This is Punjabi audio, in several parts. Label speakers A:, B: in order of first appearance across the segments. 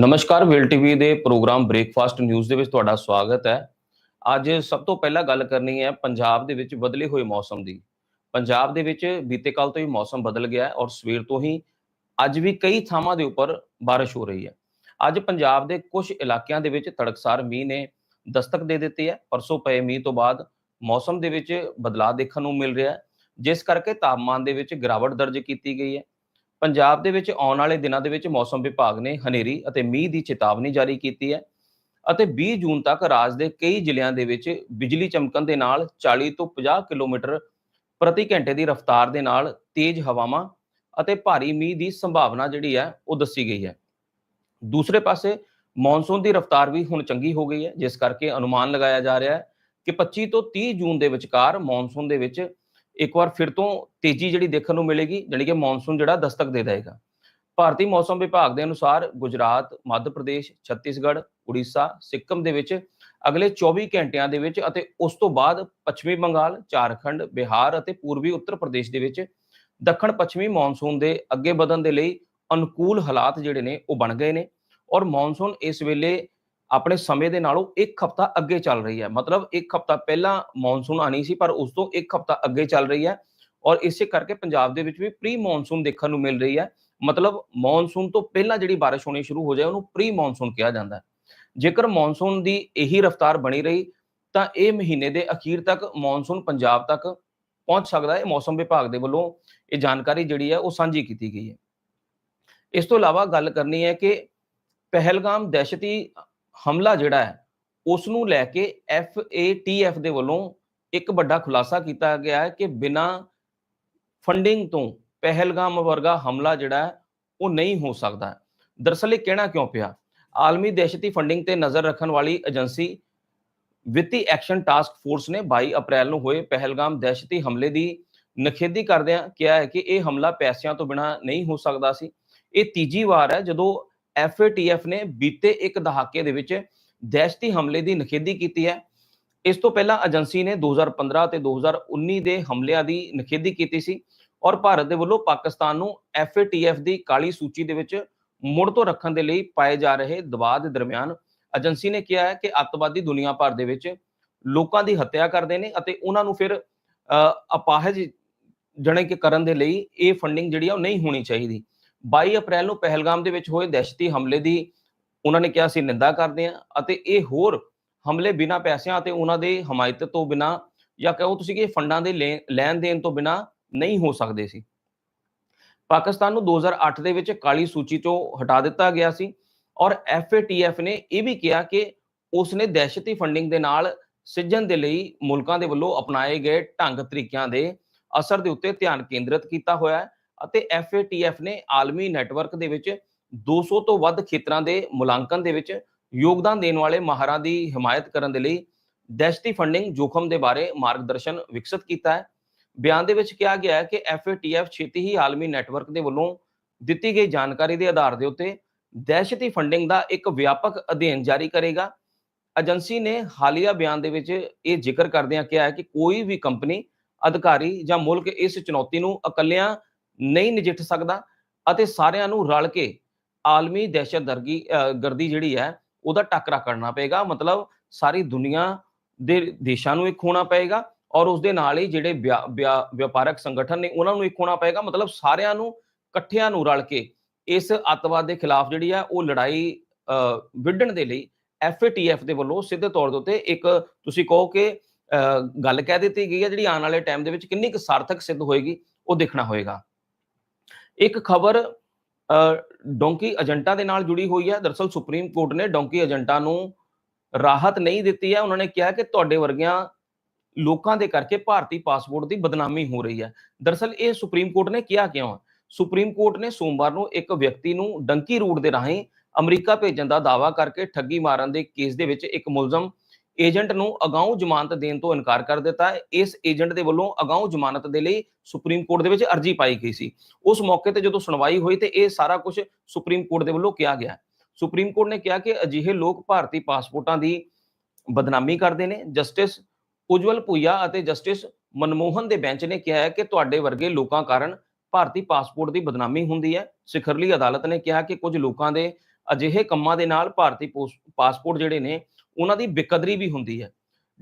A: ਨਮਸਕਾਰ, ਵੇਲ ਟੀਵੀ ਦੇ ਪ੍ਰੋਗਰਾਮ ਬ੍ਰੇਕਫਾਸਟ ਨਿਊਜ਼ ਦੇ ਵਿੱਚ ਤੁਹਾਡਾ ਸਵਾਗਤ ਹੈ। ਅੱਜ ਸਭ ਤੋਂ ਪਹਿਲਾਂ ਗੱਲ ਕਰਨੀ ਹੈ ਪੰਜਾਬ ਦੇ ਵਿੱਚ ਬਦਲੇ ਹੋਏ ਮੌਸਮ ਦੀ। ਪੰਜਾਬ ਦੇ ਵਿੱਚ ਬੀਤੇ ਕੱਲ ਤੋਂ ਹੀ ਮੌਸਮ ਬਦਲ ਗਿਆ ਹੈ ਔਰ ਸਵੇਰ ਤੋਂ ਹੀ ਅੱਜ ਵੀ ਕਈ ਥਾਵਾਂ ਦੇ ਉੱਪਰ ਬਾਰਿਸ਼ ਹੋ ਰਹੀ ਹੈ। ਅੱਜ ਪੰਜਾਬ ਦੇ ਕੁਝ ਇਲਾਕਿਆਂ ਦੇ ਵਿੱਚ ਤੜਕਸਾਰ ਮੀਂਹ ਨੇ ਦਸਤਕ ਦੇ ਦਿੱਤੀ ਹੈ ਪਰਸੋਂ ਪਏ ਮੀਂਹ ਤੋਂ ਬਾਅਦ ਮੌਸਮ ਦੇ ਵਿੱਚ ਬਦਲਾਅ ਦੇਖਣ ਨੂੰ ਮਿਲ ਰਿਹਾ ਹੈ। ਜਿਸ ਕਰਕੇ ਤਾਪਮਾਨ ਦੇ ਵਿੱਚ ਗਿਰਾਵਟ ਦਰਜ ਕੀਤੀ ਗਈ ਹੈ। ਪੰਜਾਬ ਦੇ ਵਿੱਚ ਆਉਣ ਵਾਲੇ ਦਿਨਾਂ ਦੇ ਵਿੱਚ ਮੌਸਮ ਵਿਭਾਗ ਨੇ ਹਨੇਰੀ ਅਤੇ ਮੀਂਹ ਦੀ ਚੇਤਾਵਨੀ ਜਾਰੀ ਕੀਤੀ ਹੈ ਅਤੇ 20 ਜੂਨ ਤੱਕ ਰਾਜ ਦੇ ਕਈ ਜ਼ਿਲ੍ਹਿਆਂ ਦੇ ਵਿੱਚ ਬਿਜਲੀ ਚਮਕਣ ਦੇ ਨਾਲ 40 ਤੋਂ 50 ਕਿਲੋਮੀਟਰ ਪ੍ਰਤੀ ਘੰਟੇ ਦੀ ਰਫ਼ਤਾਰ ਦੇ ਨਾਲ ਤੇਜ਼ ਹਵਾਵਾਂ ਅਤੇ ਭਾਰੀ ਮੀਂਹ ਦੀ ਸੰਭਾਵਨਾ ਜਿਹੜੀ ਹੈ ਉਹ ਦੱਸੀ ਗਈ ਹੈ। ਦੂਸਰੇ ਪਾਸੇ ਮੌਨਸੂਨ ਦੀ ਰਫ਼ਤਾਰ ਵੀ ਹੁਣ ਚੰਗੀ ਹੋ ਗਈ ਹੈ, ਜਿਸ ਕਰਕੇ ਅਨੁਮਾਨ ਲਗਾਇਆ ਜਾ ਰਿਹਾ ਹੈ ਕਿ 25 ਤੋਂ 30 ਜੂਨ ਦੇ ਵਿਚਕਾਰ ਮੌਨਸੂਨ ਦੇ ਵਿੱਚ ਇੱਕ ਵਾਰ ਫਿਰ ਤੋਂ ਤੇਜ਼ੀ ਜਿਹੜੀ ਦੇਖਣ ਨੂੰ ਮਿਲੇਗੀ, ਜਾਣੀ ਕਿ ਮੌਨਸੂਨ ਜਿਹੜਾ ਦਸਤਕ ਦੇ ਦੇਵੇਗਾ। ਭਾਰਤੀ ਮੌਸਮ ਵਿਭਾਗ ਦੇ ਅਨੁਸਾਰ ਗੁਜਰਾਤ, ਮੱਧ ਪ੍ਰਦੇਸ਼, ਛੱਤੀਸਗੜ੍ਹ, ਉੜੀਸਾ, ਸਿੱਕਮ ਦੇ ਵਿੱਚ ਅਗਲੇ 24 ਘੰਟਿਆਂ ਦੇ ਵਿੱਚ ਅਤੇ ਉਸ ਤੋਂ ਬਾਅਦ ਪੱਛਮੀ ਬੰਗਾਲ, ਝਾਰਖੰਡ, ਬਿਹਾਰ ਅਤੇ ਪੂਰਬੀ ਉੱਤਰ ਪ੍ਰਦੇਸ਼ ਦੇ ਵਿੱਚ ਦੱਖਣ ਪੱਛਮੀ ਮੌਨਸੂਨ ਦੇ ਅੱਗੇ ਵਧਣ ਦੇ ਲਈ ਅਨੁਕੂਲ ਹਾਲਾਤ ਜਿਹੜੇ ਨੇ ਉਹ ਬਣ ਗਏ ਨੇ। ਔਰ ਮੌਨਸੂਨ ਇਸ ਵੇਲੇ ਆਪਣੇ ਸਮੇਂ ਦੇ ਨਾਲੋਂ ਇੱਕ ਹਫ਼ਤਾ ਅੱਗੇ ਚੱਲ ਰਹੀ ਹੈ। ਮਤਲਬ ਇੱਕ ਹਫ਼ਤਾ ਪਹਿਲਾਂ ਮੌਨਸੂਨ ਆਣੀ ਸੀ, ਪਰ ਉਸ ਤੋਂ ਇੱਕ ਹਫ਼ਤਾ ਅੱਗੇ ਚੱਲ ਰਹੀ ਹੈ ਔਰ ਇਸੇ ਕਰਕੇ ਪੰਜਾਬ ਦੇ ਵਿੱਚ ਵੀ ਪ੍ਰੀ ਮੌਨਸੂਨ ਦੇਖਣ ਨੂੰ ਮਿਲ ਰਹੀ ਹੈ। ਮਤਲਬ ਮੌਨਸੂਨ ਤੋਂ ਪਹਿਲਾਂ ਜਿਹੜੀ ਬਾਰਿਸ਼ ਹੋਣੀ ਸ਼ੁਰੂ ਹੋ ਜਾਏ, ਉਹਨੂੰ ਪ੍ਰੀ ਮੌਨਸੂਨ ਕਿਹਾ ਜਾਂਦਾ ਹੈ। ਜੇਕਰ ਮੌਨਸੂਨ ਦੀ ਇਹੀ ਰਫ਼ਤਾਰ ਬਣੀ ਰਹੀ, ਤਾਂ ਇਹ ਮਹੀਨੇ ਦੇ ਅਖੀਰ ਤੱਕ ਮੌਨਸੂਨ ਪੰਜਾਬ ਤੱਕ ਪਹੁੰਚ ਸਕਦਾ ਹੈ। ਮੌਸਮ ਵਿਭਾਗ ਦੇ ਵੱਲੋਂ ਇਹ ਜਾਣਕਾਰੀ ਜਿਹੜੀ ਹੈ, ਉਹ ਸਾਂਝੀ ਕੀਤੀ ਗਈ ਹੈ। ਇਸ ਤੋਂ ਇਲਾਵਾ ਗੱਲ ਕਰਨੀ ਹੈ ਕਿ ਪਹਿਲਗਾਮ ਦਹਿਸ਼ਤੀ ਹਮਲਾ ਜਿਹੜਾ ਹੈ ਉਸ ਨੂੰ ਲੈ ਕੇ FATF ਦੇ ਵੱਲੋਂ ਇੱਕ ਵੱਡਾ ਖੁਲਾਸਾ ਕੀਤਾ ਗਿਆ ਹੈ ਕਿ ਬਿਨਾ ਫੰਡਿੰਗ ਤੋਂ ਪਹਿਲਗਾਮ ਵਰਗਾ ਹਮਲਾ ਜਿਹੜਾ ਹੈ, ਉਹ ਨਹੀਂ ਹੋ ਸਕਦਾ ਦਰਅਸਲ ਇਹ ਕਹਿਣਾ ਕਿਉਂ ਪਿਆ? ਆਲਮੀ ਦਹਿਸ਼ਤੀ ਫੰਡਿੰਗ ਤੇ ਨਜ਼ਰ ਰੱਖਣ ਵਾਲੀ ਏਜੰਸੀ ਵਿੱਤੀ ਐਕਸ਼ਨ ਟਾਸਕ ਫੋਰਸ ਨੇ 22 ਅਪ੍ਰੈਲ ਨੂੰ ਹੋਏ ਪਹਿਲਗਾਮ ਦਹਿਸ਼ਤੀ ਹਮਲੇ ਦੀ ਨਖੇਦੀ ਕਰਦਿਆਂ ਕਿਹਾ ਹੈ ਕਿ ਇਹ ਹਮਲਾ ਪੈਸਿਆਂ ਤੋਂ ਬਿਨਾ ਨਹੀਂ ਹੋ ਸਕਦਾ ਸੀ। ਇਹ ਤੀਜੀ ਵਾਰ ਹੈ ਜਦੋਂ FATF ਨੇ ਬੀਤੇ ਇੱਕ ਦਹਾਕੇ ਦੇ ਵਿੱਚ ਦਹਿਸ਼ਤੀ ਹਮਲੇ ਦੀ ਨਿਖੇਧੀ ਕੀਤੀ ਹੈ। ਇਸ ਤੋਂ ਪਹਿਲਾਂ ਏਜੰਸੀ ਨੇ 2015 ਤੇ 2019 ਦੇ ਹਮਲਿਆਂ ਦੀ ਨਿਖੇਧੀ ਕੀਤੀ ਸੀ ਔਰ ਭਾਰਤ ਦੇ ਵੱਲੋਂ ਪਾਕਿਸਤਾਨ ਨੂੰ FATF ਦੀ ਕਾਲੀ ਸੂਚੀ ਦੇ ਵਿੱਚ ਮੁੜ ਤੋਂ ਰੱਖਣ ਦੇ ਲਈ ਪਾਏ ਜਾ ਰਹੇ ਦਬਾਅ ਦੇ ਦਰਮਿਆਨ ਏਜੰਸੀ ਨੇ ਕਿਹਾ ਹੈ ਕਿ ਅੱਤਵਾਦੀ ਦੁਨੀਆ ਭਰ ਦੇ ਵਿੱਚ ਲੋਕਾਂ ਦੀ ਹੱਤਿਆ ਕਰਦੇ ਨੇ ਅਤੇ ਉਹਨਾਂ ਨੂੰ ਫਿਰ ਅਪਾਹਜ ਜਣੇ ਕਿ ਕਰਨ ਦੇ ਲਈ ਇਹ ਫੰਡਿੰਗ ਜਿਹੜੀ ਆ ਉਹ ਨਹੀਂ ਹੋਣੀ ਚਾਹੀਦੀ। 22 ਅਪ੍ਰੈਲ ਨੂੰ ਪਹਿਲਗਾਮ ਦੇ ਵਿੱਚ ਹੋਏ ਦਹਿਸ਼ਤੀ ਹਮਲੇ ਦੀ ਉਹਨਾਂ ਨੇ ਕਿਹਾ ਸੀ, ਨਿੰਦਾ ਕਰਦੇ ਆ ਅਤੇ ਇਹ ਹੋਰ ਹਮਲੇ ਬਿਨਾ ਪੈਸਿਆਂ ਅਤੇ ਉਹਨਾਂ ਦੇ ਹਮਾਇਤ ਤੋਂ ਬਿਨਾ ਜਾਂ ਕਹੋ ਤੁਸੀਂ ਕਿ ਫੰਡਾਂ ਦੇ ਲੈਣ ਦੇਣ ਤੋਂ ਬਿਨਾ ਨਹੀਂ ਹੋ ਸਕਦੇ ਸੀ। ਪਾਕਿਸਤਾਨ ਨੂੰ 2008 ਦੇ ਵਿੱਚ ਕਾਲੀ ਸੂਚੀ ਤੋਂ ਹਟਾ ਦਿੱਤਾ ਗਿਆ ਸੀ ਔਰ FATF ਨੇ ਇਹ ਵੀ ਕਿਹਾ ਕਿ ਉਸ ਨੇ ਦਹਿਸ਼ਤੀ ਫੰਡਿੰਗ ਦੇ ਨਾਲ ਸਿੱਝਣ ਦੇ ਲਈ ਮੁਲਕਾਂ ਦੇ ਵੱਲੋਂ ਅਪਣਾਏ ਗਏ ਢੰਗ ਤਰੀਕਿਆਂ ਦੇ ਅਸਰ ਦੇ ਉੱਤੇ ਧਿਆਨ ਕੇਂਦਰਿਤ ਕੀਤਾ ਹੋਇਆ ਹੈ। ਅਤੇ FATF ਨੇ ਆਲਮੀ ਨੈਟਵਰਕ ਦੇ ਵਿੱਚ 200 ਤੋਂ ਵੱਧ ਖੇਤਰਾਂ ਦੇ ਮੁਲਾਂਕਣ ਦੇ ਵਿੱਚ ਯੋਗਦਾਨ ਦੇਣ ਵਾਲੇ ਮਾਹਰਾਂ ਦੀ ਹਮਾਇਤ ਕਰਨ ਦੇ ਲਈ ਦਹਿਸ਼ਤੀ ਫੰਡਿੰਗ ਜੋਖਮ ਦੇ ਬਾਰੇ ਮਾਰਗਦਰਸ਼ਨ ਵਿਕਸਿਤ ਕੀਤਾ ਹੈ। ਬਿਆਨ ਦੇ ਵਿੱਚ ਕਿਹਾ ਗਿਆ ਹੈ ਕਿ FATF ਛੇਤੀ ਹੀ ਆਲਮੀ ਨੈਟਵਰਕ ਦੇ ਵੱਲੋਂ ਦਿੱਤੀ ਗਈ ਜਾਣਕਾਰੀ ਦੇ ਆਧਾਰ ਦੇ ਉੱਤੇ ਦਹਿਸ਼ਤੀ ਫੰਡਿੰਗ ਦਾ ਇੱਕ ਵਿਆਪਕ ਅਧਿਐਨ ਜਾਰੀ ਕਰੇਗਾ। ਏਜੰਸੀ ਨੇ ਹਾਲੀਆ ਬਿਆਨ ਦੇ ਵਿੱਚ ਇਹ ਜ਼ਿਕਰ ਕਰਦਿਆਂ ਕਿਹਾ ਹੈ ਕਿ ਕੋਈ ਵੀ ਕੰਪਨੀ, ਅਧਿਕਾਰੀ ਜਾਂ ਮੁਲਕ ਇਸ ਚੁਣੌਤੀ ਨੂੰ ਇਕੱਲਿਆਂ ਨਹੀਂ ਨਜਿੱਠ ਸਕਦਾ ਅਤੇ ਸਾਰਿਆਂ ਨੂੰ ਰਲ ਕੇ ਆਲਮੀ ਦਹਿਸ਼ਤਗਰਦੀ ਗਰਦੀ ਜਿਹੜੀ ਹੈ, ਉਹਦਾ ਟੱਕਰਾ ਕਰਨਾ ਪਏਗਾ। ਮਤਲਬ ਸਾਰੀ ਦੁਨੀਆ ਦੇ ਦੇਸ਼ਾਂ ਨੂੰ ਇੱਕ ਹੋਣਾ ਪਏਗਾ ਔਰ ਉਸ ਦੇ ਨਾਲ ਹੀ ਜਿਹੜੇ ਵਪਾਰਕ ਸੰਗਠਨ ਨੇ ਉਹਨਾਂ ਨੂੰ ਇੱਕ ਹੋਣਾ ਪਏਗਾ। ਮਤਲਬ ਸਾਰਿਆਂ ਨੂੰ, ਇਕੱਠਿਆਂ ਨੂੰ ਰਲ ਕੇ ਇਸ ਅੱਤਵਾਦ ਦੇ ਖਿਲਾਫ ਜਿਹੜੀ ਹੈ, ਉਹ ਲੜਾਈ ਵਿੱਢਣ ਦੇ ਲਈ FATF ਦੇ ਵੱਲੋਂ ਸਿੱਧੇ ਤੌਰ ਦੇ ਉੱਤੇ ਇੱਕ ਤੁਸੀਂ ਕਹੋ ਕਿ ਗੱਲ ਕਹਿ ਦਿੱਤੀ ਗਈ ਹੈ, ਜਿਹੜੀ ਆਉਣ ਵਾਲੇ ਟਾਈਮ ਦੇ ਵਿੱਚ ਕਿੰਨੀ ਕੁ ਸਾਰਥਕ ਸਿੱਧ ਹੋਏਗੀ, ਉਹ ਦੇਖਣਾ ਹੋਏਗਾ। ਇੱਕ ਖਬਰ ਡੋਂਕੀ ਏਜੰਟਾਂ ਦੇ ਨਾਲ ਜੁੜੀ ਹੋਈ ਹੈ। ਦਰਸਲ ਸੁਪਰੀਮ ਕੋਰਟ ਨੇ ਡੋਂਕੀ ਏਜੰਟਾਂ ਨੂੰ ਰਾਹਤ ਨਹੀਂ ਦਿੱਤੀ ਹੈ। ਉਹਨਾਂ ਨੇ ਕਿਹਾ ਕਿ ਤੁਹਾਡੇ ਵਰਗਿਆਂ ਲੋਕਾਂ ਦੇ ਕਰਕੇ ਭਾਰਤੀ ਪਾਸਪੋਰਟ ਦੀ ਬਦਨਾਮੀ ਹੋ ਰਹੀ ਹੈ। ਦਰਸਲ ਇਹ ਸੁਪਰੀਮ ਕੋਰਟ ਨੇ ਕਿਹਾ ਕਿਉਂ ਸੁਪਰੀਮ ਕੋਰਟ ਨੇ ਸੋਮਵਾਰ ਨੂੰ ਇੱਕ ਵਿਅਕਤੀ ਨੂੰ ਡੰਕੀ ਰੂਟ ਦੇ ਰਾਹੀਂ ਅਮਰੀਕਾ ਭੇਜਣ ਦਾ ਦਾਅਵਾ ਕਰਕੇ ਠੱਗੀ ਮਾਰਨ ਦੇ ਕੇਸ ਦੇ ਵਿੱਚ ਇੱਕ ਮੁਲਜ਼ਮ ਏਜੰਟ ਨੂੰ ਅਗਾਊਂ ਜ਼ਮਾਨਤ ਦੇਣ ਤੋਂ ਇਨਕਾਰ ਕਰ ਦਿੱਤਾ। ਇਸ ਏਜੰਟ ਦੇ ਵੱਲੋਂ ਅਗਾਊਂ ਜ਼ਮਾਨਤ ਦੇ ਲਈ ਸੁਪਰੀਮ ਕੋਰਟ ਦੇ ਵਿੱਚ ਅਰਜ਼ੀ ਪਾਈ ਗਈ ਸੀ। ਉਸ ਮੌਕੇ ਤੇ ਜਦੋਂ ਸੁਣਵਾਈ ਹੋਈ ਤੇ ਇਹ ਸਾਰਾ ਕੁਝ ਸੁਪਰੀਮ ਕੋਰਟ ਦੇ ਵੱਲੋਂ ਕਿਹਾ ਗਿਆ। ਸੁਪਰੀਮ ਕੋਰਟ ਨੇ ਕਿਹਾ ਕਿ ਅਜਿਹੇ ਲੋਕ ਭਾਰਤੀ ਪਾਸਪੋਰਟਾਂ ਦੀ ਬਦਨਾਮੀ ਕਰਦੇ ਨੇ। ਜਸਟਿਸ ਉਜਵਲ ਭੁਈਆ ਅਤੇ ਜਸਟਿਸ ਮਨਮੋਹਨ ਦੇ ਬੈਂਚ ਨੇ ਕਿਹਾ ਹੈ ਕਿ ਤੁਹਾਡੇ ਵਰਗੇ ਲੋਕਾਂ ਕਾਰਨ ਭਾਰਤੀ ਪਾਸਪੋਰਟ ਦੀ ਬਦਨਾਮੀ ਹੁੰਦੀ ਹੈ। ਸਿਖਰਲੀ ਅਦਾਲਤ ਨੇ ਕਿਹਾ ਕਿ ਕੁਝ ਲੋਕਾਂ ਦੇ ਅਜਿਹੇ ਕੰਮਾਂ ਦੇ ਨਾਲ ਭਾਰਤੀ ਪੋਸ- ਪਾਸਪੋਰਟ ਜਿਹੜੇ ਨੇ, ਉਹਨਾਂ ਦੀ ਬੇਕਦਰੀ ਵੀ ਹੁੰਦੀ ਹੈ।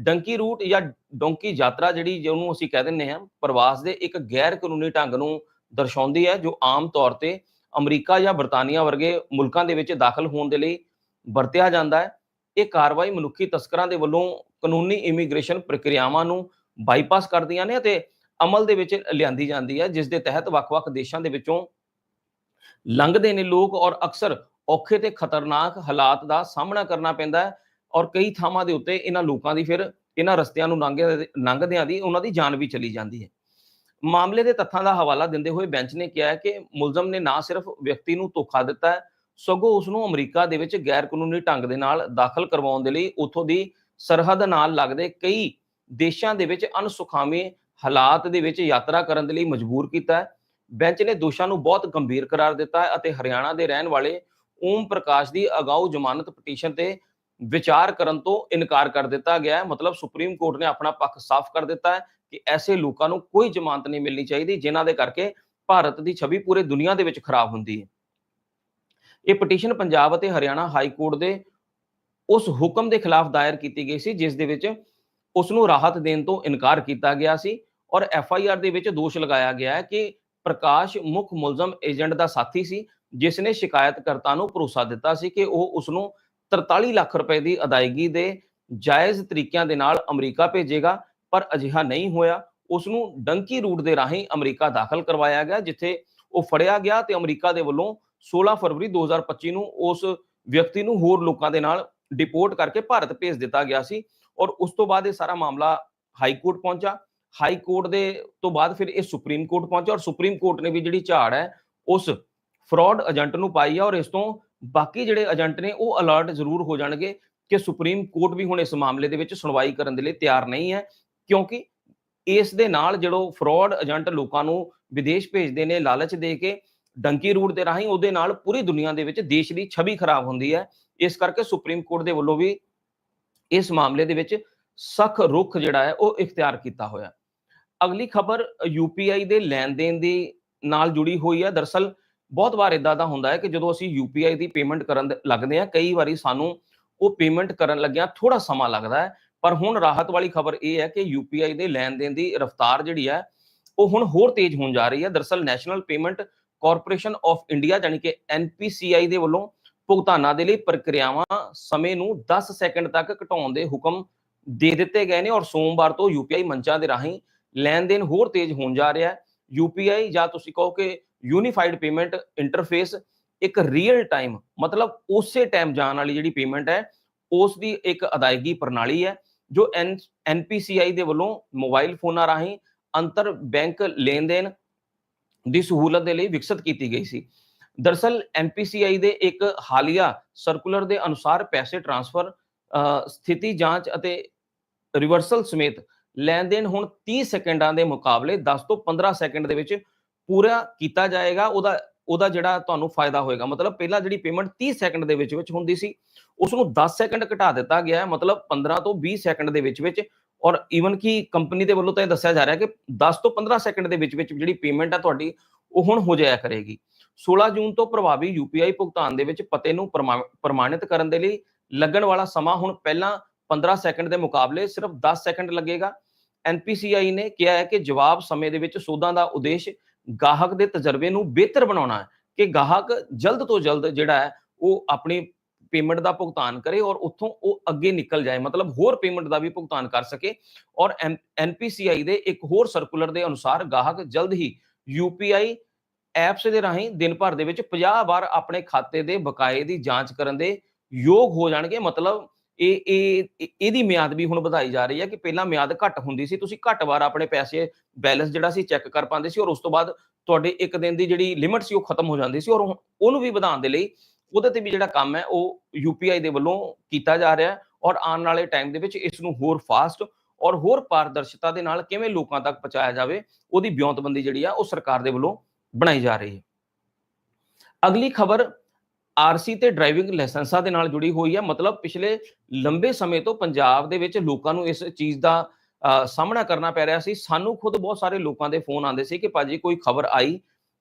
A: ਡੰਕੀ ਰੂਟ ਜਾਂ ਡੋਂਕੀ ਯਾਤਰਾ ਜਿਹੜੀ ਜਿਹਨੂੰ ਅਸੀਂ ਕਹਿ ਦਿੰਦੇ ਹਾਂ, ਪ੍ਰਵਾਸ ਦੇ ਇੱਕ ਗੈਰ ਕਾਨੂੰਨੀ ਢੰਗ ਨੂੰ ਦਰਸਾਉਂਦੀ ਹੈ, ਜੋ ਆਮ ਤੌਰ ਤੇ ਅਮਰੀਕਾ ਜਾਂ ਬਰਤਾਨੀਆ ਵਰਗੇ ਮੁਲਕਾਂ ਦੇ ਵਿੱਚ ਦਾਖਲ ਹੋਣ ਦੇ ਲਈ ਵਰਤਿਆ ਜਾਂਦਾ ਹੈ। ਇਹ ਕਾਰਵਾਈ ਮਨੁੱਖੀ ਤਸਕਰਾਂ ਦੇ ਵੱਲੋਂ ਕਾਨੂੰਨੀ ਇਮੀਗ੍ਰੇਸ਼ਨ ਪ੍ਰਕਿਰਿਆਵਾਂ ਨੂੰ ਬਾਈਪਾਸ ਕਰਦੀਆਂ ਨੇ ਅਤੇ ਅਮਲ ਦੇ ਵਿੱਚ ਲਿਆਂਦੀ ਜਾਂਦੀ ਹੈ, ਜਿਸ ਦੇ ਤਹਿਤ ਵੱਖ-ਵੱਖ ਦੇਸ਼ਾਂ ਦੇ ਵਿੱਚੋਂ ਲੰਘਦੇ ਨੇ ਲੋਕ ਔਰ ਅਕਸਰ ਔਖੇ ਤੇ ਖਤਰਨਾਕ ਹਾਲਾਤ ਦਾ ਸਾਹਮਣਾ ਕਰਨਾ ਪੈਂਦਾ ਹੈ ਔਰ ਕਈ ਥਾਵਾਂ ਦੇ ਉੱਤੇ ਇਹਨਾਂ ਲੋਕਾਂ ਦੀ ਫਿਰ ਇਹਨਾਂ ਰਸਤਿਆਂ ਨੂੰ ਲੰਘਦਿਆਂ ਦੀ ਉਹਨਾਂ ਦੀ ਜਾਨ ਵੀ ਚਲੀ ਜਾਂਦੀ ਹੈ। ਮਾਮਲੇ ਦੇ ਤੱਥਾਂ ਦਾ ਹਵਾਲਾ ਦਿੰਦੇ ਹੋਏ ਬੈਂਚ ਨੇ ਕਿਹਾ ਹੈ ਕਿ ਮੁਲਜ਼ਮ ਨੇ ਨਾ ਸਿਰਫ ਵਿਅਕਤੀ ਨੂੰ ਧੋਖਾ ਦਿੱਤਾ ਹੈ, ਸਗੋਂ ਉਸ ਨੂੰ ਅਮਰੀਕਾ ਦੇ ਵਿੱਚ ਗੈਰ ਕਾਨੂੰਨੀ ਢੰਗ ਦੇ ਨਾਲ ਦਾਖਲ ਕਰਵਾਉਣ ਦੇ ਲਈ ਉੱਥੋਂ ਦੀ ਸਰਹੱਦ ਨਾਲ ਲੱਗਦੇ ਕਈ ਦੇਸ਼ਾਂ ਦੇ ਵਿੱਚ ਅਨਸੁਖਾਵੇਂ ਹਾਲਾਤ ਦੇ ਵਿੱਚ ਯਾਤਰਾ ਕਰਨ ਦੇ ਲਈ ਮਜਬੂਰ ਕੀਤਾ ਹੈ। ਬੈਂਚ ਨੇ ਦੋਸ਼ਾਂ ਨੂੰ ਬਹੁਤ ਗੰਭੀਰ ਕਰਾਰ ਦਿੱਤਾ ਹੈ ਅਤੇ ਹਰਿਆਣਾ ਦੇ ਰਹਿਣ ਵਾਲੇ ਓਮ ਪ੍ਰਕਾਸ਼ ਦੀ ਅਗਾਊ ਜ਼ਮਾਨਤ ਪਟੀਸ਼ਨ ਤੇ ਵਿਚਾਰ ਕਰਨ ਤੋਂ ਇਨਕਾਰ ਕਰ ਦਿੱਤਾ ਗਿਆ ਹੈ। ਮਤਲਬ ਸੁਪਰੀਮ ਕੋਰਟ ਨੇ ਆਪਣਾ ਪੱਖ ਸਾਫ਼ ਕਰ ਦਿੱਤਾ ਹੈ ਕਿ ਐਸੇ ਲੋਕਾਂ ਨੂੰ ਕੋਈ ਜ਼ਮਾਨਤ ਨਹੀਂ ਮਿਲਣੀ ਚਾਹੀਦੀ, ਜਿਨ੍ਹਾਂ ਦੇ ਕਰਕੇ ਭਾਰਤ ਦੀ ਛਵੀ ਪੂਰੇ ਦੁਨੀਆ ਦੇ ਵਿੱਚ ਖਰਾਬ ਹੁੰਦੀ ਹੈ। ਇਹ ਪਟੀਸ਼ਨ ਪੰਜਾਬ ਅਤੇ ਹਰਿਆਣਾ ਹਾਈ ਕੋਰਟ ਦੇ ਉਸ ਹੁਕਮ ਦੇ ਖਿਲਾਫ ਦਾਇਰ ਕੀਤੀ ਗਈ ਸੀ, ਜਿਸ ਦੇ ਵਿੱਚ ਉਸ ਨੂੰ ਰਾਹਤ ਦੇਣ ਤੋਂ ਇਨਕਾਰ ਕੀਤਾ ਗਿਆ ਸੀ ਔਰ ਐਫ ਆਈ ਆਰ ਦੇ ਵਿੱਚ ਦੋਸ਼ ਲਗਾਇਆ ਗਿਆ ਹੈ ਕਿ ਪ੍ਰਕਾਸ਼ ਮੁੱਖ ਮੁਲਜ਼ਮ ਏਜੰਟ ਦਾ ਸਾਥੀ ਸੀ। ਜਿਸ ਨੇ ਸ਼ਿਕਾਇਤਕਰਤਾ ਨੂੰ ਭਰੋਸਾ ਦਿੱਤਾ ਸੀ ਕਿ ਉਹ ਉਸ ਨੂੰ 43 ਲੱਖ ਰੁਪਏ ਦੀ ਅਦਾਇਗੀ ਦੇ ਜਾਇਜ਼ ਤਰੀਕਿਆਂ ਦੇ ਨਾਲ ਅਮਰੀਕਾ ਭੇਜੇਗਾ, ਪਰ ਅਜਿਹਾ ਨਹੀਂ ਹੋਇਆ। ਉਸ ਨੂੰ ਡੰਕੀ ਰੂਟ ਦੇ ਰਾਹੀਂ ਅਮਰੀਕਾ ਦਾਖਲ ਕਰਵਾਇਆ ਗਿਆ, ਜਿੱਥੇ ਉਹ ਫੜਿਆ ਗਿਆ ਤੇ ਅਮਰੀਕਾ ਦੇ ਵੱਲੋਂ 16 ਫਰਵਰੀ 2025 ਨੂੰ ਉਸ ਵਿਅਕਤੀ ਨੂੰ ਹੋਰ ਲੋਕਾਂ ਦੇ ਨਾਲ ਡਿਪੋਰਟ ਕਰਕੇ ਭਾਰਤ ਭੇਜ ਦਿੱਤਾ ਗਿਆ ਸੀ ਔਰ ਉਸ ਤੋਂ ਬਾਅਦ ਇਹ ਸਾਰਾ ਮਾਮਲਾ ਹਾਈ ਕੋਰਟ ਪਹੁੰਚਾ। ਹਾਈ ਕੋਰਟ ਦੇ ਤੋਂ ਬਾਅਦ ਫਿਰ ਇਹ ਸੁਪਰੀਮ ਕੋਰਟ ਪਹੁੰਚਾ ਔਰ ਸੁਪਰੀਮ ਕੋਰਟ ਨੇ ਵੀ ਜਿਹੜੀ ਝਾੜ ਹੈ, ਉਸ ਫਰਾਡ ਏਜੰਟ ਨੂੰ ਪਾਈ ਹੈ ਔਰ ਇਸ ਤੋਂ ਬਾਕੀ ਜਿਹੜੇ ਏਜੰਟ ਨੇ ਉਹ ਅਲਰਟ ਜ਼ਰੂਰ ਹੋ ਜਾਣਗੇ ਕਿ ਸੁਪਰੀਮ ਕੋਰਟ ਵੀ ਹੁਣ ਇਸ ਮਾਮਲੇ ਦੇ ਵਿੱਚ ਸੁਣਵਾਈ ਕਰਨ ਦੇ ਲਈ ਤਿਆਰ ਨਹੀਂ ਹੈ, ਕਿਉਂਕਿ ਇਸ ਦੇ ਨਾਲ ਜਿਹੜੋ ਫਰਾਡ ਏਜੰਟ ਲੋਕਾਂ ਨੂੰ ਵਿਦੇਸ਼ ਭੇਜਦੇ ਨੇ ਲਾਲਚ ਦੇ ਕੇ ਡੰਕੀ ਰੂਟ ਦੇ ਰਾਹੀਂ, ਉਹਦੇ ਨਾਲ ਪੂਰੀ ਦੁਨੀਆ ਦੇ ਵਿੱਚ ਦੇਸ਼ ਦੀ ਛਵੀ ਖਰਾਬ ਹੁੰਦੀ ਹੈ। ਇਸ ਕਰਕੇ ਸੁਪਰੀਮ ਕੋਰਟ ਦੇ ਵੱਲੋਂ ਵੀ ਇਸ ਮਾਮਲੇ ਦੇ ਵਿੱਚ ਸਖ ਰੁਖ ਜਿਹੜਾ ਹੈ, ਉਹ ਇਖਤਿਆਰ ਕੀਤਾ ਹੋਇਆ। ਅਗਲੀ ਖਬਰ ਯੂਪੀਆਈ ਦੇ ਲੈਣ ਦੇਣ ਦੀ ਨਾਲ ਜੁੜੀ ਹੋਈ ਹੈ। ਦਰਸਲ ਬਹੁਤ ਵਾਰ ਇਦਾਂ ਦਾ ਹੁੰਦਾ ਹੈ ਕਿ ਜਦੋਂ ਅਸੀਂ ਯੂਪੀਆਈ ਦੀ ਪੇਮੈਂਟ ਕਰਨ ਲੱਗਦੇ ਹਾਂ, ਕਈ ਵਾਰੀ ਸਾਨੂੰ ਉਹ ਪੇਮੈਂਟ ਕਰਨ ਲੱਗਿਆਂ ਥੋੜਾ ਸਮਾਂ ਲੱਗਦਾ ਹੈ। ਪਰ ਹੁਣ ਰਾਹਤ ਵਾਲੀ ਖਬਰ ਇਹ ਹੈ ਕਿ ਯੂਪੀਆਈ ਦੇ ਲੈਣ ਦੇਣ ਦੀ ਰਫ਼ਤਾਰ ਜਿਹੜੀ ਹੈ, ਉਹ ਹੁਣ ਹੋਰ ਤੇਜ਼ ਹੋਣ ਜਾ ਰਹੀ ਹੈ। ਦਰਸਲ national payment corporation of India ਯਾਨੀ ਕਿ ਐਨਪੀਸੀਆਈ ਦੇ ਵੱਲੋਂ ਭੁਗਤਾਨਾਂ ਦੇ ਲਈ ਪ੍ਰਕਿਰਿਆਵਾਂ ਸਮੇਂ ਨੂੰ 10 ਸੈਕਿੰਡ ਤੱਕ ਘਟਾਉਣ ਦੇ ਹੁਕਮ ਦੇ ਦਿੱਤੇ ਗਏ ਨੇ ਔਰ ਸੋਮਵਾਰ ਤੋਂ ਯੂਪੀਆਈ ਮੰਚਾਂ ਦੇ ਰਾਹੀਂ ਲੈਣ ਦੇਣ ਹੋਰ ਤੇਜ਼ ਹੋਣ ਜਾ ਰਿਹਾ ਹੈ। ਯੂਪੀਆਈ ਜਾਂ ਤੁਸੀਂ ਕਹੋ ਕਿ ਯੂਨੀਫਾਈਡ ਪੇਮੈਂਟ ਇੰਟਰਫੇਸ ਇੱਕ ਰੀਅਲ ਟਾਈਮ ਮਤਲਬ ਉਸੇ ਟਾਈਮ ਜਾਣ ਵਾਲੀ ਜਿਹੜੀ ਪੇਮੈਂਟ ਹੈ ਉਸ ਦੀ ਇੱਕ ਅਦਾਇਗੀ ਪ੍ਰਣਾਲੀ ਹੈ, ਜੋ ਐਨਪੀਸੀਆਈ ਦੇ ਵੱਲੋਂ ਮੋਬਾਈਲ ਫੋਨਾਂ ਰਾਹੀਂ ਅੰਤਰ ਬੈਂਕ ਲੈਣ ਦੇਣ ਦੀ ਸਹੂਲਤ ਦੇ ਲਈ ਵਿਕਸਿਤ ਕੀਤੀ ਗਈ ਸੀ। ਦਰਸਲ ਐਨਪੀਸੀਆਈ ਦੇ ਇੱਕ ਹਾਲੀਆ ਸਰਕੂਲਰ ਦੇ ਅਨੁਸਾਰ ਪੈਸੇ ਟ੍ਰਾਂਸਫਰ ਸਥਿਤੀ ਜਾਂਚ ਅਤੇ ਰਿਵਰਸਲ ਸਮੇਤ ਲੈਣ ਦੇਣ ਹੁਣ 30 ਸੈਕਿੰਡਾਂ ਦੇ ਮੁਕਾਬਲੇ 10 ਤੋਂ 15 ਸੈਕਿੰਡ ਦੇ ਵਿੱਚ ਪੂਰਾ ਕੀਤਾ ਜਾਏਗਾ, ਉਹਦਾ ਉਹਦਾ ਜਿਹੜਾ ਤੁਹਾਨੂੰ ਫਾਇਦਾ ਹੋਏਗਾ। ਮਤਲਬ ਪਹਿਲਾਂ ਜਿਹੜੀ ਪੇਮੈਂਟ 30 ਸੈਕਿੰਡ ਦੇ ਵਿੱਚ ਵਿੱਚ ਹੁੰਦੀ ਸੀ ਉਸ ਨੂੰ 10 ਸੈਕਿੰਡ ਘਟਾ ਦਿੱਤਾ ਗਿਆ ਹੈ, ਮਤਲਬ 15 ਤੋਂ 20 ਸੈਕਿੰਡ ਦੇ ਵਿੱਚ ਵਿੱਚ। ਔਰ ਈਵਨ ਕਿ ਕੰਪਨੀ ਦੇ ਵੱਲੋਂ ਤਾਂ ਇਹ ਦੱਸਿਆ ਜਾ ਰਿਹਾ ਕਿ 10 ਤੋਂ 15 ਸੈਕਿੰਡ ਦੇ ਵਿੱਚ ਵਿੱਚ ਜਿਹੜੀ ਪੇਮੈਂਟ ਆ ਤੁਹਾਡੀ, ਉਹ ਹੁਣ ਹੋ ਜਾਇਆ ਕਰੇਗੀ। 16 ਜੂਨ ਤੋਂ ਪ੍ਰਭਾਵੀ ਯੂਪੀਆਈ ਭੁਗਤਾਨ ਦੇ ਵਿੱਚ ਪਤੇ ਨੂੰ ਪ੍ਰਮਾ- ਪ੍ਰਮਾਣਿਤ ਕਰਨ ਦੇ ਲਈ ਲੱਗਣ ਵਾਲਾ ਸਮਾਂ ਹੁਣ ਪਹਿਲਾਂ 15 ਸੈਕਿੰਡ ਦੇ ਮੁਕਾਬਲੇ ਸਿਰਫ 10 ਸੈਕਿੰਡ ਲੱਗੇਗਾ। ਐਨਪੀਸੀਆਈ ਨੇ ਕਿਹਾ ਹੈ ਕਿ ਜਵਾਬ ਸਮੇਂ ਦੇ ਵਿੱਚ ਸੋਧਾਂ ਦਾ ਉਦੇਸ਼ ਗਾਹਕ ਦੇ ਤਜਰਬੇ ਨੂੰ ਬਿਹਤਰ ਬਣਾਉਣਾ ਹੈ ਕਿ ਗਾਹਕ ਜਲਦ ਤੋਂ ਜਲਦ ਜਿਹੜਾ ਹੈ ਉਹ ਆਪਣੀ ਪੇਮੈਂਟ ਦਾ ਭੁਗਤਾਨ ਕਰੇ ਔਰ ਉੱਥੋਂ ਉਹ ਅੱਗੇ ਨਿਕਲ ਜਾਏ, ਮਤਲਬ ਹੋਰ ਪੇਮੈਂਟ ਦਾ ਵੀ ਭੁਗਤਾਨ ਕਰ ਸਕੇ ਔਰ ਐਨਪੀਸੀਆਈ ਦੇ ਇੱਕ ਹੋਰ ਸਰਕੂਲਰ ਦੇ ਅਨੁਸਾਰ ਗਾਹਕ ਜਲਦ ਹੀ ਯੂਪੀਆਈ ਐਪਸ ਦੇ ਰਾਹੀਂ ਦਿਨ ਭਰ ਦੇ ਵਿੱਚ 50 ਵਾਰ ਆਪਣੇ ਖਾਤੇ ਦੇ ਬਕਾਏ ਦੀ ਜਾਂਚ ਕਰਨ ਦੇ ਯੋਗ ਹੋ ਜਾਣਗੇ, ਮਤਲਬ ਇਹ ਇਹ ਇਹਦੀ ਮਿਆਦ ਵੀ ਹੁਣ ਵਧਾਈ ਜਾ ਰਹੀ ਹੈ ਕਿ ਪਹਿਲਾਂ ਮਿਆਦ ਘੱਟ ਹੁੰਦੀ ਸੀ, ਤੁਸੀਂ ਘੱਟ ਵਾਰ ਆਪਣੇ ਪੈਸੇ ਬੈਲੈਂਸ ਜਿਹੜਾ ਸੀ ਚੈੱਕ ਕਰ ਪਾਉਂਦੇ ਸੀ ਔਰ ਉਸ ਤੋਂ ਬਾਅਦ ਤੁਹਾਡੇ ਇੱਕ ਦਿਨ ਦੀ ਜਿਹੜੀ ਲਿਮਿਟ ਸੀ ਉਹ ਖਤਮ ਹੋ ਜਾਂਦੀ ਸੀ ਔਰ ਉਹਨੂੰ ਵੀ ਵਧਾਉਣ ਦੇ ਲਈ ਉਹਦੇ ਤੇ ਵੀ ਜਿਹੜਾ ਕੰਮ ਹੈ ਉਹ ਯੂਪੀਆਈ ਦੇ ਵੱਲੋਂ ਕੀਤਾ ਜਾ ਰਿਹਾ ਹੈ ਔਰ ਆਉਣ ਵਾਲੇ ਟਾਈਮ ਦੇ ਵਿੱਚ ਇਸ ਨੂੰ ਹੋਰ ਫਾਸਟ ਔਰ ਹੋਰ ਪਾਰਦਰਸ਼ਤਾ ਦੇ ਨਾਲ ਕਿਵੇਂ ਲੋਕਾਂ ਤੱਕ ਪਹੁੰਚਾਇਆ ਜਾਵੇ, ਉਹਦੀ ਬਿਉਂਤਬੰਦੀ ਜਿਹੜੀ ਆ ਉਹ ਸਰਕਾਰ ਦੇ ਵੱਲੋਂ ਬਣਾਈ ਜਾ ਰਹੀ ਹੈ। ਅਗਲੀ ਖਬਰ ਆਰਸੀ ਤੇ ਡਰਾਈਵਿੰਗ ਲਾਇਸੈਂਸਾਂ ਦੇ ਨਾਲ ਜੁੜੀ ਹੋਈ ਹੈ ਮਤਲਬ ਪਿਛਲੇ ਲੰਬੇ ਸਮੇਂ ਤੋਂ ਪੰਜਾਬ ਦੇ ਵਿੱਚ ਲੋਕਾਂ ਨੂੰ ਇਸ ਚੀਜ਼ ਦਾ ਸਾਹਮਣਾ ਕਰਨਾ ਪੈ ਰਿਹਾ ਸੀ। ਸਾਨੂੰ ਖੁਦ ਬਹੁਤ ਸਾਰੇ ਲੋਕਾਂ ਦੇ ਫੋਨ ਆਉਂਦੇ ਸੀ ਕਿ ਭਾਜੀ ਕੋਈ ਖਬਰ ਆਈ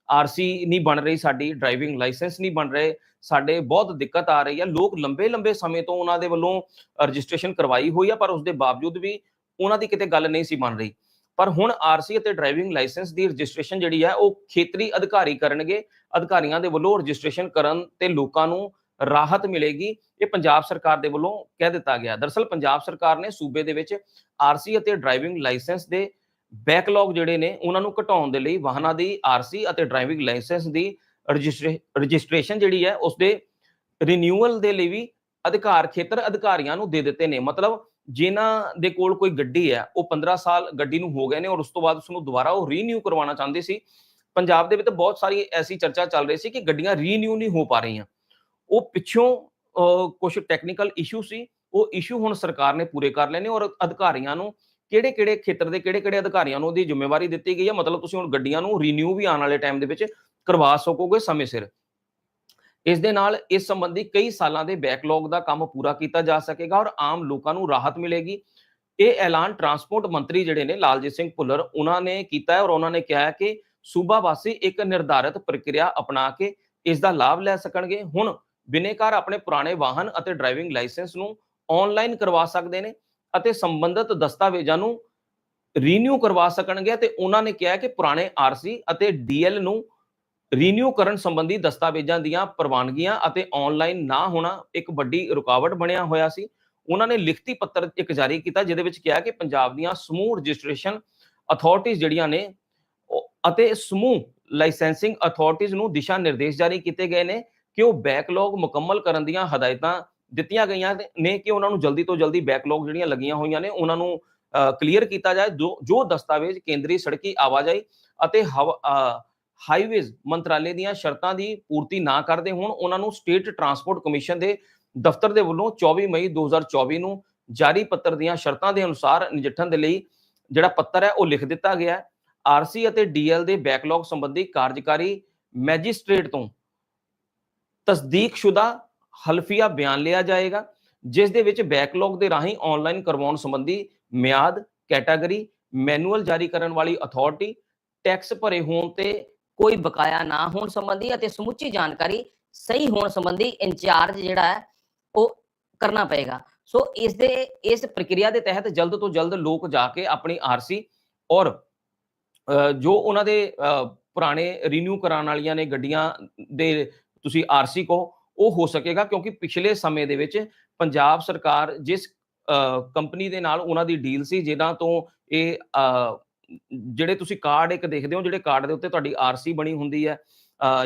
A: ਆਰਸੀ ਨਹੀਂ ਬਣ ਰਹੀ ਸਾਡੀ ਡਰਾਈਵਿੰਗ ਲਾਇਸੈਂਸ ਨਹੀਂ ਬਣ ਰਹੇ, ਸਾਡੇ ਬਹੁਤ ਦਿੱਕਤ ਆ ਰਹੀ ਹੈ ਲੋਕ ਲੰਬੇ ਲੰਬੇ ਸਮੇਂ ਤੋਂ ਉਹਨਾਂ ਦੇ ਵੱਲੋਂ ਰਜਿਸਟ੍ਰੇਸ਼ਨ ਕਰਵਾਈ ਹੋਈ ਆ, ਪਰ ਉਸ ਦੇ ਬਾਵਜੂਦ ਵੀ ਉਹਨਾਂ ਦੀ ਕਿਤੇ ਗੱਲ ਨਹੀਂ ਸੀ ਬਣ ਰਹੀ। ਪਰ ਹੁਣ ਆਰਸੀ ਅਤੇ ਡਰਾਈਵਿੰਗ ਲਾਇਸੈਂਸ ਦੀ ਰਜਿਸਟ੍ਰੇਸ਼ਨ ਜਿਹੜੀ ਹੈ, ਉਹ ਖੇਤਰੀ ਅਧਿਕਾਰੀ ਕਰਨਗੇ। ਅਧਿਕਾਰੀਆਂ ਦੇ ਵੱਲੋਂ ਰਜਿਸਟ੍ਰੇਸ਼ਨ ਕਰਨ ਤੇ ਲੋਕਾਂ ਨੂੰ ਰਾਹਤ ਮਿਲੇਗੀ। ਇਹ ਪੰਜਾਬ ਸਰਕਾਰ ਦੇ ਵੱਲੋਂ ਕਹਿ ਦਿੱਤਾ ਗਿਆ। ਦਰਸਲ ਪੰਜਾਬ ਸਰਕਾਰ ਨੇ ਸੂਬੇ ਦੇ ਵਿੱਚ ਆਰਸੀ ਅਤੇ ਡਰਾਈਵਿੰਗ ਲਾਇਸੈਂਸ ਦੇ ਬੈਕਲੌਗ ਜਿਹੜੇ ਨੇ, ਉਹਨਾਂ ਨੂੰ ਘਟਾਉਣ ਦੇ ਲਈ ਵਾਹਨਾਂ ਦੀ ਆਰਸੀ ਅਤੇ ਡਰਾਈਵਿੰਗ ਲਾਇਸੈਂਸ ਦੀ ਰਜਿਸਟ੍ਰੇਸ਼ਨ ਜਿਹੜੀ ਹੈ ਉਸ ਦੇ ਰੀਨਿਊਅਲ ਦੇ ਲਈ ਵੀ ਅਧਿਕਾਰ, ਖੇਤਰ ਅਧਿਕਾਰੀਆਂ ਨੂੰ ਦੇ ਦਿੱਤੇ ਨੇ। ਮਤਲਬ ਜਿਨ੍ਹਾਂ ਦੇ ਕੋਲ ਕੋਈ ਗੱਡੀ ਹੈ, ਉਹ 15 ਸਾਲ ਗੱਡੀ ਨੂੰ ਹੋ ਗਏ ਨੇ ਔਰ ਉਸ ਤੋਂ ਬਾਅਦ ਉਸ ਨੂੰ ਦੁਬਾਰਾ ਉਹ ਰੀਨਿਊ ਕਰਵਾਉਣਾ ਚਾਹੁੰਦੇ ਸੀ। ਪੰਜਾਬ ਦੇ ਵਿੱਚ ਬਹੁਤ ਸਾਰੀ ਐਸੀ ਚਰਚਾ ਚੱਲ ਰਹੀ ਸੀ ਕਿ ਗੱਡੀਆਂ ਰੀਨਿਊ ਨਹੀਂ ਹੋ ਪਾ ਰਹੀਆਂ। ਉਹ ਪਿੱਛੋਂ ਕੁਝ ਟੈਕਨੀਕਲ ਇਸ਼ੂ ਸੀ, ਉਹ ਇਸ਼ੂ ਹੁਣ ਸਰਕਾਰ ਨੇ ਪੂਰੇ ਕਰ ਲਏ ਨੇ ਔਰ ਅਧਿਕਾਰੀਆਂ ਨੂੰ ਕਿਹੜੇ ਕਿਹੜੇ ਖੇਤਰ ਦੇ ਕਿਹੜੇ ਕਿਹੜੇ ਅਧਿਕਾਰੀਆਂ ਨੂੰ ਉਹਦੀ ਜ਼ਿੰਮੇਵਾਰੀ ਦਿੱਤੀ ਗਈ ਹੈ? ਮਤਲਬ ਤੁਸੀਂ ਹੁਣ ਗੱਡੀਆਂ ਨੂੰ ਰੀਨਿਊ ਵੀ ਆਉਣ ਵਾਲੇ ਟਾਈਮ ਦੇ ਵਿੱਚ ਕਰਵਾ ਸਕੋਗੇ ਸਮੇਂ ਸਿਰ। ਇਸ ਦੇ ਨਾਲ ਇਸ ਸੰਬੰਧੀ ਕਈ ਸਾਲਾਂ ਦੇ ਬੈਕਲੌਗ ਦਾ ਕੰਮ ਪੂਰਾ ਕੀਤਾ ਜਾ ਸਕੇਗਾ ਔਰ ਆਮ ਲੋਕਾਂ ਨੂੰ ਰਾਹਤ ਮਿਲੇਗੀ। ਇਹ ਐਲਾਨ ਟਰਾਂਸਪੋਰਟ ਮੰਤਰੀ ਜਿਹੜੇ ਨੇ, ਲਾਲਜੀਤ ਸਿੰਘ ਭੁੱਲਰ, ਉਹਨਾਂ ਨੇ ਕੀਤਾ ਹੈ ਔਰ ਉਹਨਾਂ ਨੇ ਕਿਹਾ ਹੈ ਕਿ ਸੂਬਾ ਵਾਸੀ ਇੱਕ ਨਿਰਧਾਰਿਤ ਪ੍ਰਕਿਰਿਆ ਅਪਣਾ ਕੇ ਇਸ ਦਾ ਲਾਭ ਲੈ ਸਕਣਗੇ। ਹੁਣ ਬਿਨੇਕਾਰ ਆਪਣੇ ਪੁਰਾਣੇ ਵਾਹਨ ਅਤੇ ਡਰਾਈਵਿੰਗ ਲਾਇਸੈਂਸ ਨੂੰ ਆਨਲਾਈਨ ਕਰਵਾ ਸਕਦੇ ਨੇ ਅਤੇ ਸੰਬੰਧਿਤ ਦਸਤਾਵੇਜ਼ਾਂ ਨੂੰ ਰੀਨਿਊ ਕਰਵਾ ਸਕਣਗੇ ਤੇ ਉਹਨਾਂ ਨੇ ਕਿਹਾ ਕਿ ਪੁਰਾਣੇ ਆਰਸੀ ਅਤੇ ਡੀਐਲ ਨੂੰ ਰੀਨਿਊ ਕਰਨ ਸੰਬੰਧੀ ਦਸਤਾਵੇਜ਼ਾਂ ਦੀਆਂ ਪ੍ਰਵਾਨਗੀਆਂ ਅਤੇ ਆਨਲਾਈਨ ਨਾ ਹੋਣਾ ਇੱਕ ਵੱਡੀ ਰੁਕਾਵਟ ਬਣਿਆ ਹੋਇਆ ਸੀ। ਉਹਨਾਂ ਨੇ ਲਿਖਤੀ ਪੱਤਰ ਇੱਕ ਜਾਰੀ ਕੀਤਾ ਜਿਹਦੇ ਵਿੱਚ ਕਿਹਾ ਕਿ ਪੰਜਾਬ ਦੀਆਂ ਸਮੂਹ ਰਜਿਸਟ੍ਰੇਸ਼ਨ ਅਥਾਰਟੀਆਂ ਜਿਹੜੀਆਂ ਨੇ ਅਤੇ ਸਮੂਹ ਲਾਇਸੈਂਸਿੰਗ ਅਥਾਰਟੀਆਂ ਨੂੰ ਦਿਸ਼ਾ ਨਿਰਦੇਸ਼ ਜਾਰੀ ਕੀਤੇ ਗਏ ਨੇ ਕਿ ਉਹ ਬੈਕਲੌਗ ਮੁਕੰਮਲ ਕਰਨ ਦੀਆਂ ਹਦਾਇਤਾਂ ਦਿੱਤੀਆਂ ਗਈਆਂ ਨੇ ਕਿ ਉਹਨਾਂ ਨੂੰ ਜਲਦੀ ਤੋਂ ਜਲਦੀ ਬੈਕਲੌਗ ਜਿਹੜੀਆਂ ਲੱਗੀਆਂ ਹੋਈਆਂ ਨੇ, ਉਹਨਾਂ ਨੂੰ ਕਲੀਅਰ ਕੀਤਾ ਜਾਏ, ਜੋ ਜੋ ਦਸਤਾਵੇਜ਼ ਕੇਂਦਰੀ ਸੜਕੀ ਆਵਾਜਾਈ ਅਤੇ ਹਾਈਵੇਜ਼ ਮੰਤਰਾਲੇ ਦੀਆਂ ਸ਼ਰਤਾਂ ਦੀ ਪੂਰਤੀ ਨਾ ਕਰਦੇ ਹੋਣ, ਉਹਨਾਂ ਨੂੰ ਸਟੇਟ ਟਰਾਂਸਪੋਰਟ ਕਮਿਸ਼ਨ ਦੇ ਦਫ਼ਤਰ ਦੇ ਵੱਲੋਂ 24 ਮਈ 2024 ਨੂੰ ਜਾਰੀ ਪੱਤਰ ਦੀਆਂ ਸ਼ਰਤਾਂ ਦੇ ਅਨੁਸਾਰ ਨਜਿੱਠਣ ਦੇ ਲਈ ਜਿਹੜਾ ਪੱਤਰ ਹੈ, ਉਹ ਲਿਖ ਦਿੱਤਾ ਗਿਆ ਹੈ। ਆਰਸੀ ਅਤੇ ਡੀਐਲ ਦੇ ਬੈਕਲੌਗ ਸੰਬੰਧੀ ਕਾਰਜਕਾਰੀ ਮੈਜਿਸਟ੍ਰੇਟ ਤੋਂ ਤਸਦੀਕਸ਼ੁਦਾ ਹਲਫੀਆ ਬਿਆਨ ਲਿਆ ਜਾਏਗਾ, ਜਿਸ ਦੇ ਵਿੱਚ ਬੈਕਲੌਗ ਦੇ ਰਾਹੀਂ ਆਨਲਾਈਨ ਕਰਵਾਉਣ ਸੰਬੰਧੀ ਮਿਆਦ, ਕੈਟਾਗਰੀ, ਮੈਨੂਅਲ ਜਾਰੀ ਕਰਨ ਵਾਲੀ ਅਥਾਰਟੀ, ਟੈਕਸ ਭਰੇ ਹੋਣ ਤੇ
B: ਕੋਈ ਬਕਾਇਆ ਨਾ ਹੋਣ ਸੰਬੰਧੀ ਅਤੇ ਸਮੁੱਚੀ ਜਾਣਕਾਰੀ ਸਹੀ ਹੋਣ ਸੰਬੰਧੀ ਇੰਚਾਰਜ ਜਿਹੜਾ ਹੈ, ਉਹ ਕਰਨਾ ਪਏਗਾ।
A: ਸੋ ਇਸ ਦੇ, ਇਸ ਪ੍ਰਕਿਰਿਆ ਦੇ ਤਹਿਤ ਜਲਦ ਤੋਂ ਜਲਦ ਲੋਕ ਜਾ ਕੇ ਆਪਣੀ ਆਰਸੀ ਔਰ ਜੋ ਉਹਨਾਂ ਦੇ ਪੁਰਾਣੇ ਰੀਨਿਊ ਕਰਾਉਣ ਵਾਲੀਆਂ ਨੇ ਗੱਡੀਆਂ ਦੇ ਤੁਸੀਂ ਆਰਸੀ ਕੋ ਉਹ ਹੋ ਸਕੇਗਾ ਕਿਉਂਕਿ ਪਿਛਲੇ ਸਮੇਂ ਦੇ ਵਿੱਚ ਪੰਜਾਬ ਸਰਕਾਰ ਜਿਸ ਕੰਪਨੀ ਦੇ ਨਾਲ ਉਹਨਾਂ ਦੀ ਡੀਲ ਸੀ ਜਿਹਨਾਂ ਤੋਂ ਇਹ ਜਿਹੜੇ ਤੁਸੀਂ ਕਾਰਡ ਇੱਕ ਦੇਖਦੇ ਹੋ, ਜਿਹੜੇ ਕਾਰਡ ਦੇ ਉੱਤੇ ਤੁਹਾਡੀ ਆਰਸੀ ਬਣੀ ਹੁੰਦੀ ਹੈ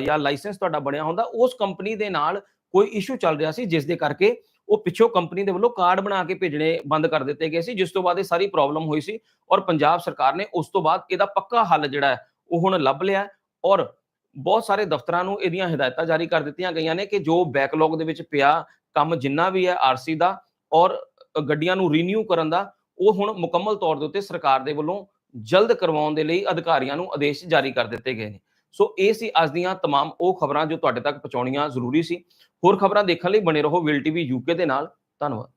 A: ਜਾਂ ਲਾਇਸੈਂਸ ਤੁਹਾਡਾ ਬਣਿਆ ਹੁੰਦਾ, ਉਸ ਕੰਪਨੀ ਦੇ ਨਾਲ ਕੋਈ ਇਸ਼ੂ ਚੱਲ ਰਿਹਾ ਸੀ, ਜਿਸ ਦੇ ਕਰਕੇ ਉਹ ਪਿੱਛੋਂ ਕੰਪਨੀ ਦੇ ਵੱਲੋਂ ਕਾਰਡ ਬਣਾ ਕੇ ਭੇਜਣੇ ਬੰਦ ਕਰ ਦਿੱਤੇ ਗਏ ਸੀ, ਜਿਸ ਤੋਂ ਬਾਅਦ ਇਹ ਸਾਰੀ ਪ੍ਰੋਬਲਮ ਹੋਈ ਸੀ ਔਰ ਪੰਜਾਬ ਸਰਕਾਰ ਨੇ ਉਸ ਤੋਂ ਬਾਅਦ ਇਹਦਾ ਪੱਕਾ ਹੱਲ ਜਿਹੜਾ ਉਹ ਹੁਣ ਲੱਭ ਲਿਆ ਔਰ ਬਹੁਤ ਸਾਰੇ ਦਫ਼ਤਰਾਂ ਨੂੰ ਇਹਦੀਆਂ ਹਦਾਇਤਾਂ ਜਾਰੀ ਕਰ ਦਿੱਤੀਆਂ ਗਈਆਂ ਨੇ ਕਿ ਜੋ ਬੈਕਲੌਗ ਦੇ ਵਿੱਚ ਪਿਆ ਕੰਮ ਜਿੰਨਾ ਵੀ ਹੈ ਆਰਸੀ ਦਾ ਔਰ ਗੱਡੀਆਂ ਨੂੰ ਰੀਨਿਊ ਕਰਨ ਦਾ, ਉਹ ਹੁਣ ਮੁਕੰਮਲ ਤੌਰ ਦੇ ਉੱਤੇ ਸਰਕਾਰ ਦੇ ਵੱਲੋਂ ਜਲਦ ਕਰਵਾਉਣ ਦੇ ਲਈ ਅਧਿਕਾਰੀਆਂ ਨੂੰ ਆਦੇਸ਼ ਜਾਰੀ ਕਰ ਦਿੱਤੇ ਗਏ ਨੇ। ਸੋ ਇਹ ਸੀ ਅੱਜ ਦੀਆਂ तमाम ਉਹ ਖਬਰਾਂ ਜੋ ਤੁਹਾਡੇ ਤੱਕ ਪਹੁੰਚਾਉਣੀਆਂ ਜ਼ਰੂਰੀ ਸੀ। ਹੋਰ ਖਬਰਾਂ ਦੇਖਣ ਲਈ ਬਣੇ ਰਹੋ ਵਿਲ ਟੀਵੀ ਯੂਕੇ ਦੇ ਨਾਲ। ਧੰਨਵਾਦ।